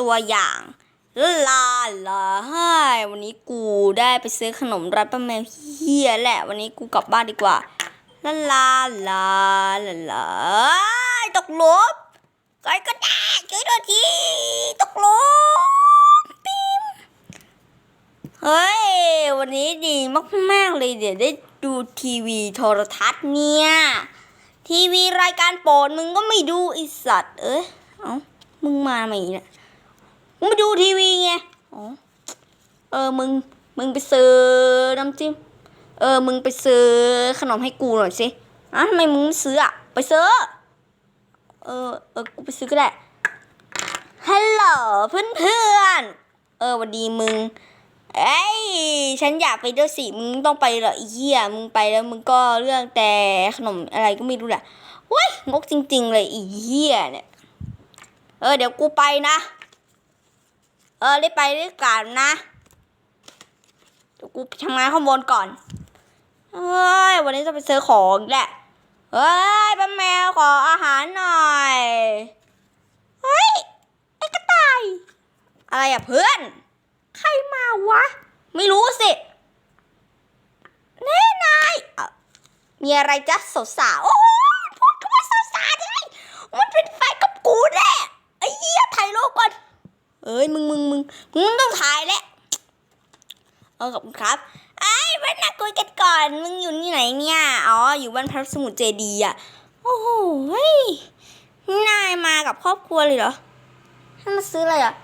ตัวอย่างลาลาให้วันนี้กูได้ไปซื้อขนมร้านป้าแมวเฮียแหละ วันนี้กูกลับบ้านดีกว่าลาลาลาลาลาตกหลบใครก็ได้ช่วยด้วยทีตกหลบปิ๊มเฮ้ย วันนี้ดีมากๆเลยเดี๋ยวได้ดูทีวีโทรทัศน์เนี่ย ทีวีรายการโปรดมึงก็ไม่ดูไอสัตว์ เอ้ย เอ้า มึงมาไหมเนี่ยมึงไปดูทีวีไง อ๋อ เออมึง มึงไปซื้อน้ำจิ้ม เออ มึงไปซื้อขนมให้กูหน่อยสิอะทำไมมึงไม่ซื้ออะ ไปซื้อ เออ เออ กูไปซื้อก็ได้ ฮัลโหลเพื่อนเพื่อนเออวันดีมึง เอ้ย ฉันอยากไปด้วยสิ มึงต้องไปเหรอไอ้เหี้ย มึงไปแล้วมึงก็เรื่องแต่ขนมอะไรก็ไม่รู้แหละเว้ยงกจริง ๆ เลยไอ้เหี้ยเนี่ย เออ เดี๋ยวกูไปนะ เออได้ไปด้วยกันนะ กูไปทำงานข้างบนก่อน เฮ้ย วันนี้จะไปซื้อของแหละ เฮ้ยป้าแมวขออาหารหน่อย เฮ้ย ไอ้กระต่าย อะไรอะเพื่อน ใครมาวะ ไม่รู้สิแน่นายมีอะไรจ๊ะสาวๆโอ้โหมันพูดคำว่าสาวๆได้มันเป็นแฟกับกูแน่ไอ้เหี้ยถ่ายรูปก่อนเอ้ยมึงมึงมึงมึงต้องถ่ายแหละ เออขอบคุณครับไอ้ยวันนักคุยกันก่อน มึงอยู่ที่ไหนเนี่ย อ๋อ อยู่บ้านพระสมุทรเจดีอะ โอ้โหนายมากับครอบครัวเลยเหรอให้มาซื้ออะไรอะ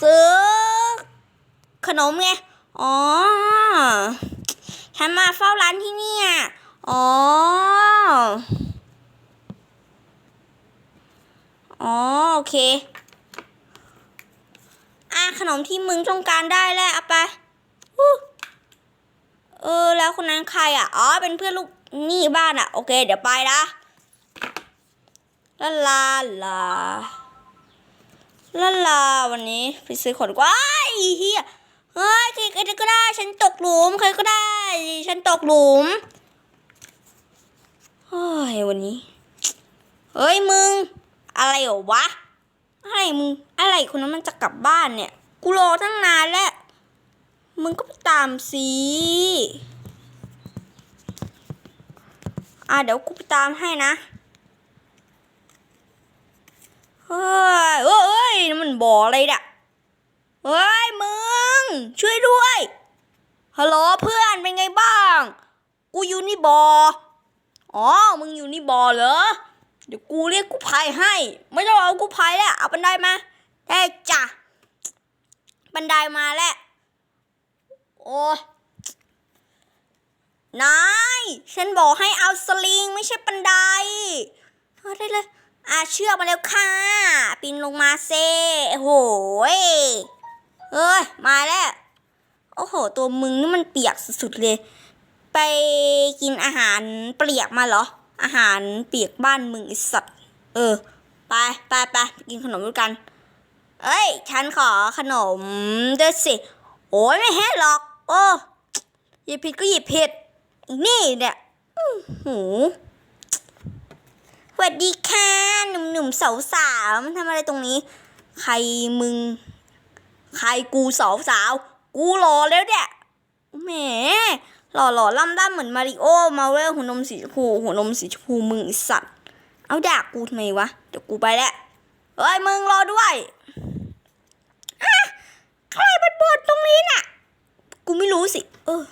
ซื้อ ขนมไง อ๋อ ฉันมาเฝ้าร้านที่นี่ยอ๋อ อ๋อ โอเค อะขนมที่มึงต้องการได้แล้วเอาไป เออ แล้วคนนั้นใครอะ อ๋อ เป็นเพื่อนลูกนี่บ้านอะ โอเค เดี๋ยวไปนะลาลาลาลาลาวันนี้ไปซื้อขนกว้ายเฮียเฮ้ยใครใครก็ได้ ฉันตกหลุม ใครก็ได้ ฉันตกหลุมเฮ้ยวันนี้ เฮ้ยมึง อะไรเหรอวะ อะไรมึง อะไรคนนั้นมันจะกลับบ้านเนี่ย กูรอตั้งนานแล้ว มึงก็ไปตามสิอะเดี๋ยวกูไปตามให้นะ เฮ้ยเอ้ยมันบ่ออะไรเนี่ยเฮ้ยมึง ช่วยด้วย ฮัลโหลเพื่อนเป็นไงบ้าง กูอยู่นี่บ่อ อ๋อ มึงอยู่นี่บ่อเหรอ เดี๋ยวกูเรียกกูภัยให้ ไม่ต้องเอากูภัยแล้ว เอาบันไดมาได้จ้ะบันไดมาแล้ว โอ้นาย ฉันบอกให้เอาสลิงไม่ใช่บันไดเอาได้เลยอาเชือกมาแล้วค่ะ ปีนลงมาเซ่โอ้โหยเอ้ย มาแล้ว โอ้โห ตัวมึงนี่มันเปียกสุดๆเลย ไปกินอาหารเปียกมาเหรอ อาหารเปียกบ้านมึงไอสัตว์ เออ ไปไปไปกินขนมด้วยกัน เอ้ย ฉันขอขนมด้วยสิ โอ้ยไม่ให้หรอก โอ้หยิบผิดก็หยิบผิดอีนี่เนี่ยอื้อหูสวัสดีค่ะหนุ่มๆสาวๆมันทำอะไรตรงนี้ ใครมึง ใครกูสาวสาว กูรอแล้วเนี่ยแหมหล่อหล่อล่ำด้ำเหมือนมาริโอมาเวลหัวนมสีชมพูหัวนมสีชมพูมึงไอสัตว์เอาด่ากูทำไมวะเดี๋ยวกูไปแล้วเฮ้ยมึงรอด้วยใครมันบดตรงนี้น่ะ กูไม่รู้สิ เออ